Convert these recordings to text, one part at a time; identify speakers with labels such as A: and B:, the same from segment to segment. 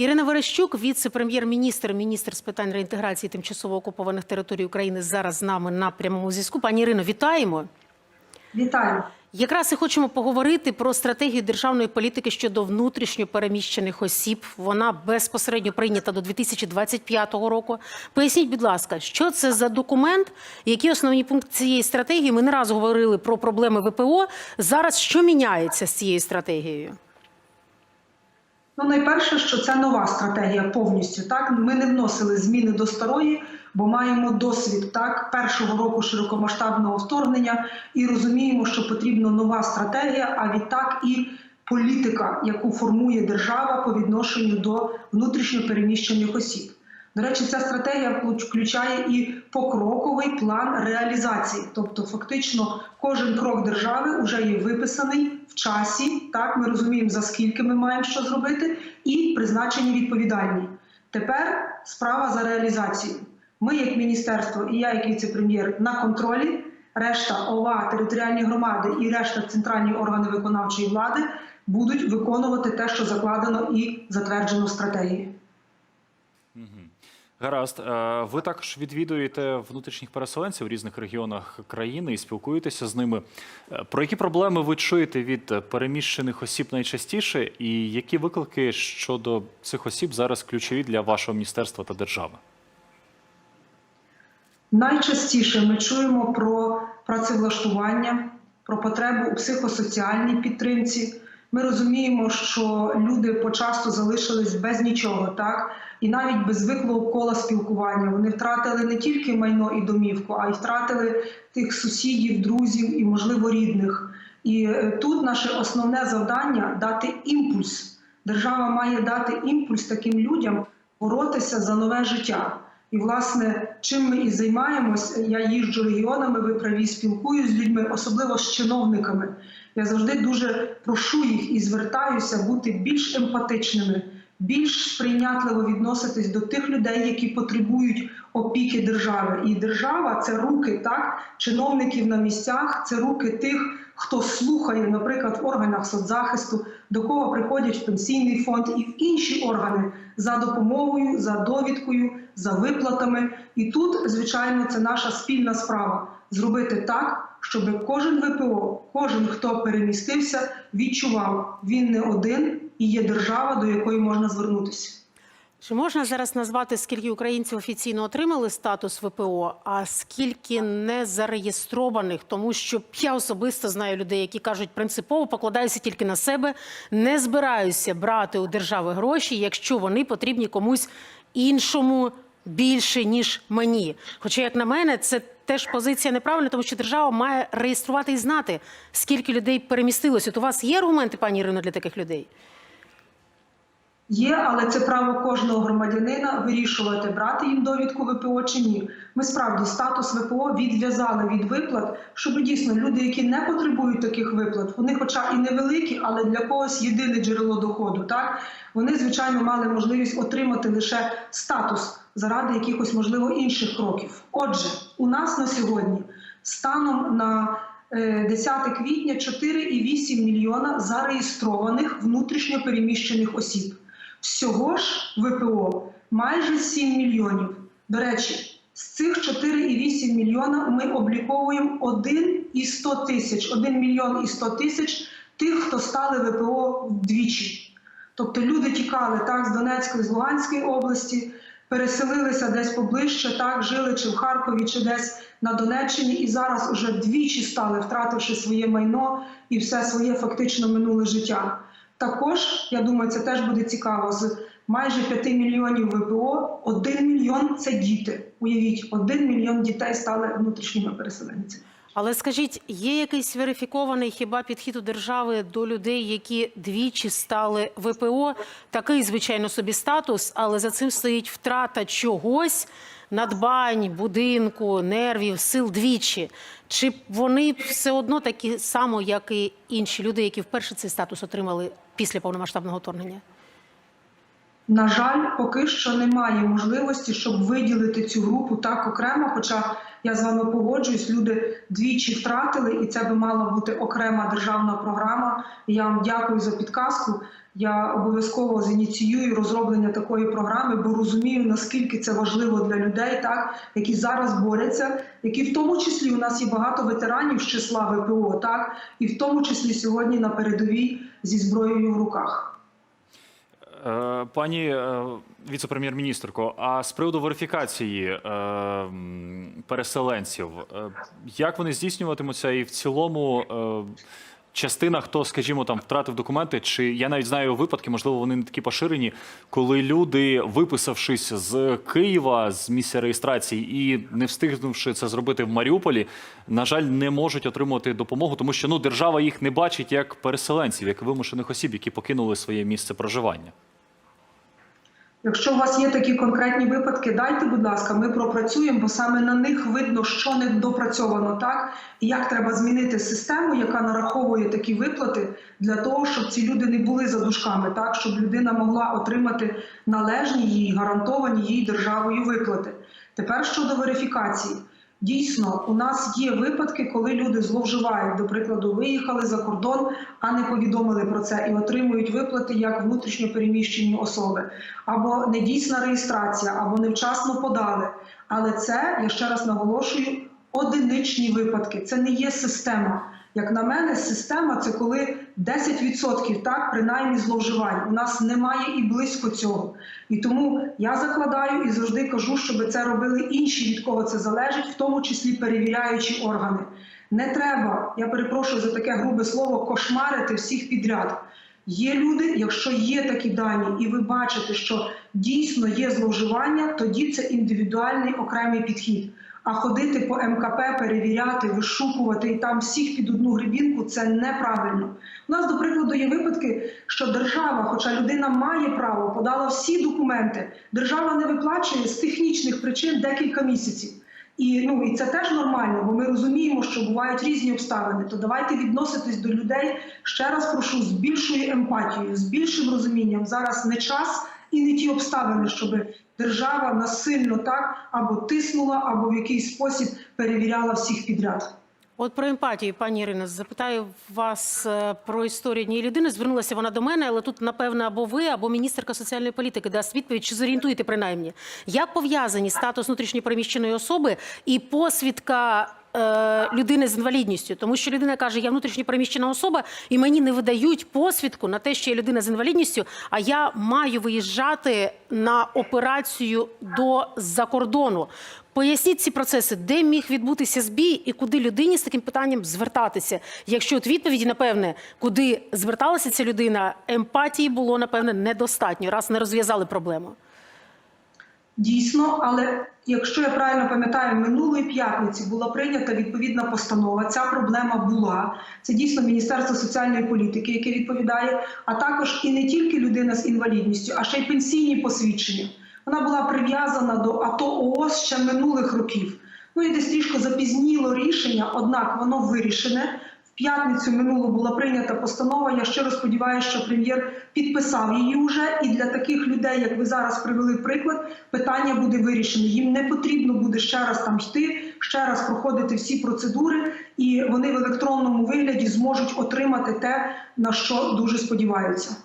A: Ірина Верещук, віце-прем'єр-міністр, міністр з питань реінтеграції тимчасово окупованих територій України, зараз з нами на прямому зв'язку. Пані Ірино, вітаємо.
B: Вітаю.
A: Якраз і хочемо поговорити про стратегію державної політики щодо внутрішньо переміщених осіб. Вона безпосередньо прийнята до 2025 року. Поясніть, будь ласка, що це за документ? Які основні пункти цієї стратегії? Ми не раз говорили про проблеми ВПО. Зараз що міняється з цією стратегією?
B: Ну, найперше, що це нова стратегія повністю. Так ми не вносили зміни до старої, бо маємо досвід так першого року широкомасштабного вторгнення і розуміємо, що потрібна нова стратегія, а відтак і політика, яку формує держава по відношенню до внутрішньо переміщених осіб. До речі, ця стратегія включає і покроковий план реалізації. Тобто, фактично, кожен крок держави вже є виписаний в часі. Так, ми розуміємо, за скільки ми маємо що зробити, і призначені відповідальні. Тепер справа за реалізацією. Ми, як міністерство, і я, як віце-прем'єр, на контролі. Решта ОВА, територіальні громади і решта центральні органи виконавчої влади будуть виконувати те, що закладено і затверджено в стратегії.
C: Гаразд, Е, ви також відвідуєте внутрішніх переселенців в різних регіонах країни і спілкуєтеся з ними. Е, Про які проблеми ви чуєте від переміщених осіб найчастіше, і які виклики щодо цих осіб зараз ключові для вашого міністерства та держави?
B: Найчастіше ми чуємо про працевлаштування, про потребу у психосоціальній підтримці. Ми розуміємо, що люди почасто залишились без нічого, так і навіть без звиклого кола спілкування. Вони втратили не тільки майно і домівку, а й втратили тих сусідів, друзів і, можливо, рідних. І е, тут наше основне завдання дати імпульс. Держава має дати імпульс таким людям боротися за нове життя. І, власне, чим ми і займаємось, я їжджу регіонами, ви праві спілкуюсь з людьми, особливо з чиновниками. Я завжди дуже прошу їх і звертаюся бути більш емпатичними, більш сприйнятливо відноситись до тих людей, які потребують опіки держави. І держава це руки так чиновників на місцях, це руки тих, хто слухає, наприклад, в органах соцзахисту, до кого приходять пенсійний фонд і в інші органи за допомогою, за довідкою, за виплатами. І тут, звичайно, це наша спільна справа зробити так, щоб кожен ВПО, кожен хто перемістився, відчував, він не один і є держава, до якої можна звернутися.
A: Чи можна зараз назвати, скільки українців офіційно отримали статус ВПО, а скільки не зареєстрованих? Тому що я особисто знаю людей, які кажуть, принципово покладаюся тільки на себе, не збираюся брати у держави гроші, якщо вони потрібні комусь іншому більше ніж мені. Хоча, як на мене, це теж позиція неправильна, тому що держава має реєструвати і знати, скільки людей перемістилося. От у вас є аргументи, пані Ірино, для таких людей?
B: Є, але це право кожного громадянина вирішувати, брати їм довідку ВПО чи ні. Ми справді статус ВПО відв'язали від виплат, щоб дійсно люди, які не потребують таких виплат, вони, хоча і невеликі, але для когось єдине джерело доходу. Так вони звичайно мали можливість отримати лише статус заради якихось можливо інших кроків. Отже, у нас на сьогодні станом на е, 10 квітня 4,8 мільйона зареєстрованих внутрішньо переміщених осіб. Всього ж ВПО майже 7 мільйонів. До речі, з цих 4,8 мільйона ми обліковуємо 1 і 100 тисяч, 1 мільйон і 100 тисяч тих, хто стали ВПО вдвічі. Тобто люди тікали так з Донецької, з Луганської області, переселилися десь поближче, так жили чи в Харкові, чи десь на Донеччині, і зараз уже вдвічі стали, втративши своє майно і все своє фактично минуле життя. Також я думаю, це теж буде цікаво. З майже 5 мільйонів ВПО 1 мільйон це діти. Уявіть, 1 мільйон дітей стали внутрішніми переселенцями.
A: Але скажіть, є якийсь верифікований хіба підхід у держави до людей, які двічі стали ВПО? Такий, звичайно, собі статус, але за цим стоїть втрата чогось, надбань, будинку, нервів, сил двічі. Чи вони все одно такі само, як і інші люди, які вперше цей статус отримали після повномасштабного вторгнення?
B: На жаль, поки що немає можливості, щоб виділити цю групу так окремо. Хоча я з вами погоджуюсь, люди двічі втратили, і це би мала бути окрема державна програма. Я вам дякую за підказку. Я обов'язково зініціюю розроблення такої програми, бо розумію, наскільки це важливо для людей, так які зараз борються, які в тому числі у нас є багато ветеранів з числа ВПО, так і в тому числі сьогодні на передовій зі зброєю в руках.
C: Е, Пані е, віце-прем'єр-міністрко, а з приводу верифікації е, переселенців, як вони здійснюватимуться і в цілому частина, хто, скажімо, там втратив документи, чи я навіть знаю випадки, можливо, вони не такі поширені, коли люди, виписавшись з Києва з місця реєстрації і не встигнувши це зробити в Маріуполі, на жаль, не можуть отримувати допомогу, тому що ну держава їх не бачить як переселенців, як вимушених осіб, які покинули своє місце проживання.
B: Якщо у вас є такі конкретні випадки, дайте, будь ласка, ми пропрацюємо, бо саме на них видно, що не допрацьовано так, і як треба змінити систему, яка нараховує такі виплати для того, щоб ці люди не були за дужками, так щоб людина могла отримати належні їй гарантовані їй державою виплати. Тепер щодо верифікації. Дійсно, у нас є випадки, коли люди зловживають, до прикладу, виїхали за кордон, а не повідомили про це і отримують виплати як внутрішньо переміщені особи, або недійсна реєстрація, або невчасно подали. Але це я ще раз наголошую одиничні випадки. Це не є система. Як на мене, система це коли 10% так принаймні зловживань. У нас немає і близько цього. І тому я закладаю і завжди кажу, щоб це робили інші, від кого це залежить, в тому числі перевіряючі органи. Не треба, я перепрошую за таке грубе слово, кошмарити всіх підряд. Є люди, якщо є такі дані, і ви бачите, що дійсно є зловживання, тоді це індивідуальний окремий підхід. А ходити по МКП, перевіряти, вишукувати і там всіх під одну грибінку це неправильно. У нас, до прикладу, є випадки, що держава, хоча людина має право, подала всі документи, держава не виплачує з технічних причин декілька місяців. І ну і це теж нормально, бо ми розуміємо, що бувають різні обставини. То давайте відноситись до людей ще раз прошу з більшою емпатією, з більшим розумінням. Зараз не час і не ті обставини, щоб держава насильно так або тиснула, або в якийсь спосіб перевіряла всіх підряд.
A: От про емпатію, пані Ірино, запитаю вас е, про історію однієї людини. Звернулася вона до мене, але тут, напевно, або ви, або міністерка соціальної політики дасть відповідь, чи зорієнтуєте принаймні, як пов'язані статус внутрішньопереміщеної особи і посвідка людини з інвалідністю, тому що людина каже, я внутрішньопереміщена особа, і мені не видають посвідку на те, що я людина з інвалідністю, а я маю виїжджати на операцію до за кордону. Поясніть ці процеси, де міг відбутися збій і куди людині з таким питанням звертатися. Якщо от відповіді, напевне, куди зверталася ця людина, емпатії було напевне недостатньо, раз не розв'язали проблему.
B: Дійсно, але якщо я правильно пам'ятаю, минулої п'ятниці була прийнята відповідна постанова. Ця проблема була. Це дійсно Міністерство соціальної політики, яке відповідає, а також і не тільки людина з інвалідністю, а ще й пенсійні посвідчення. Вона була прив'язана до АТО ООС ще минулих років. Ну і десь трішки запізніло рішення, однак воно вирішене. П'ятницю минулу була прийнята постанова. Я щиро сподіваюся, що прем'єр підписав її вже. І для таких людей, як ви зараз привели приклад, питання буде вирішене. Їм не потрібно буде ще раз там йти, ще раз проходити всі процедури, і вони в електронному вигляді зможуть отримати те, на що дуже сподіваються.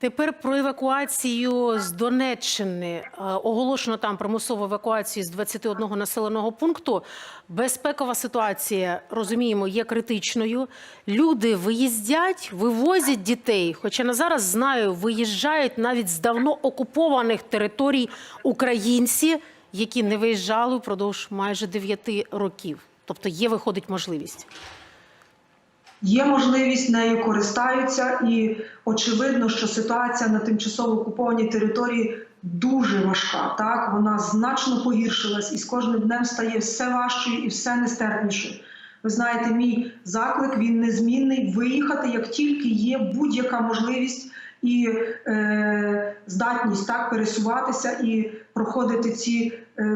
A: Тепер про евакуацію з Донеччини Е, оголошено там примусову евакуацію з 21 населеного пункту. Безпекова ситуація розуміємо є критичною. Люди виїздять, вивозять дітей. Хоча на зараз знаю, виїжджають навіть з давно окупованих територій українці, які не виїжджали впродовж майже 9 років. Тобто є виходить можливість.
B: Є можливість нею користаються, і очевидно, що ситуація на тимчасово окупованій території дуже важка. Так вона значно погіршилась, і з кожним днем стає все важчою і все нестерпнішою. Ви знаєте, мій заклик він незмінний виїхати, як тільки є будь-яка можливість і е, здатність так пересуватися і проходити ці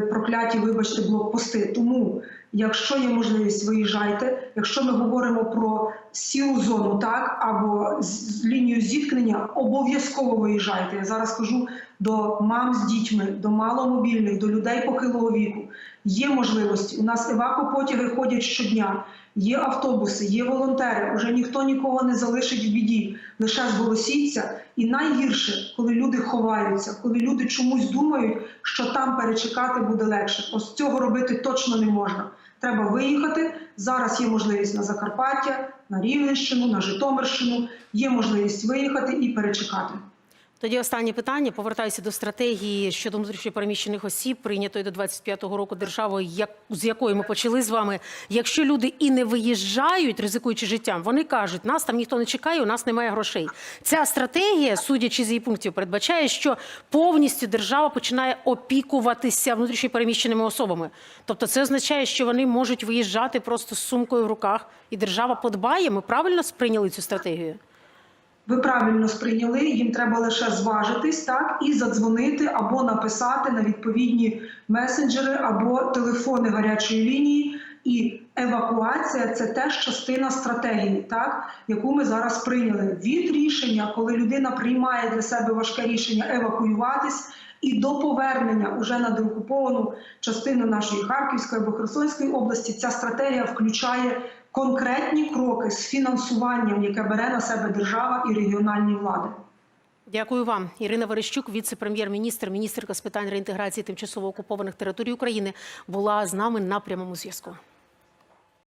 B: прокляті, вибачте, блокпости. Тому, якщо є можливість, виїжджайте. Якщо ми говоримо про сіру зону, так або з лінію зіткнення, обов'язково виїжджайте. Я зараз кажу до мам з дітьми, до маломобільних, до людей похилого віку. Є можливості. У нас евакопотяги ходять щодня, є автобуси, є волонтери. Уже ніхто нікого не залишить в біді. Лише зголосіться. І найгірше, коли люди ховаються, коли люди чомусь думають, що там перечекати буде легше. Ось цього робити точно не можна. Треба виїхати. Зараз є можливість на Закарпаття, на Рівненщину, на Житомирщину. Є можливість виїхати і перечекати.
A: Тоді останнє питання. Повертаюся до стратегії щодо внутрішньопереміщених осіб, прийнятої до 25-го року державою, як, з якої ми почали з вами. Якщо люди і не виїжджають, ризикуючи життям, вони кажуть, нас там ніхто не чекає, у нас немає грошей. Ця стратегія, судячи з її пунктів, передбачає, що повністю держава починає опікуватися внутрішньопереміщеними особами. Тобто, це означає, що вони можуть виїжджати просто з сумкою в руках, і держава подбає. Ми правильно сприйняли цю стратегію?
B: Ви правильно сприйняли, їм треба лише зважитись так і задзвонити або написати на відповідні месенджери або телефони гарячої лінії. І евакуація це теж частина стратегії, так яку ми зараз прийняли від рішення, коли людина приймає для себе важке рішення евакуюватись, і до повернення уже на деокуповану частину нашої Харківської або Херсонської області. Ця стратегія включає конкретні кроки з фінансуванням, яке бере на себе держава і регіональні влади.
A: Дякую вам, Ірина Верещук, віце-прем'єр-міністр, міністерка з питань реінтеграції тимчасово окупованих територій України, була з нами на прямому зв'язку.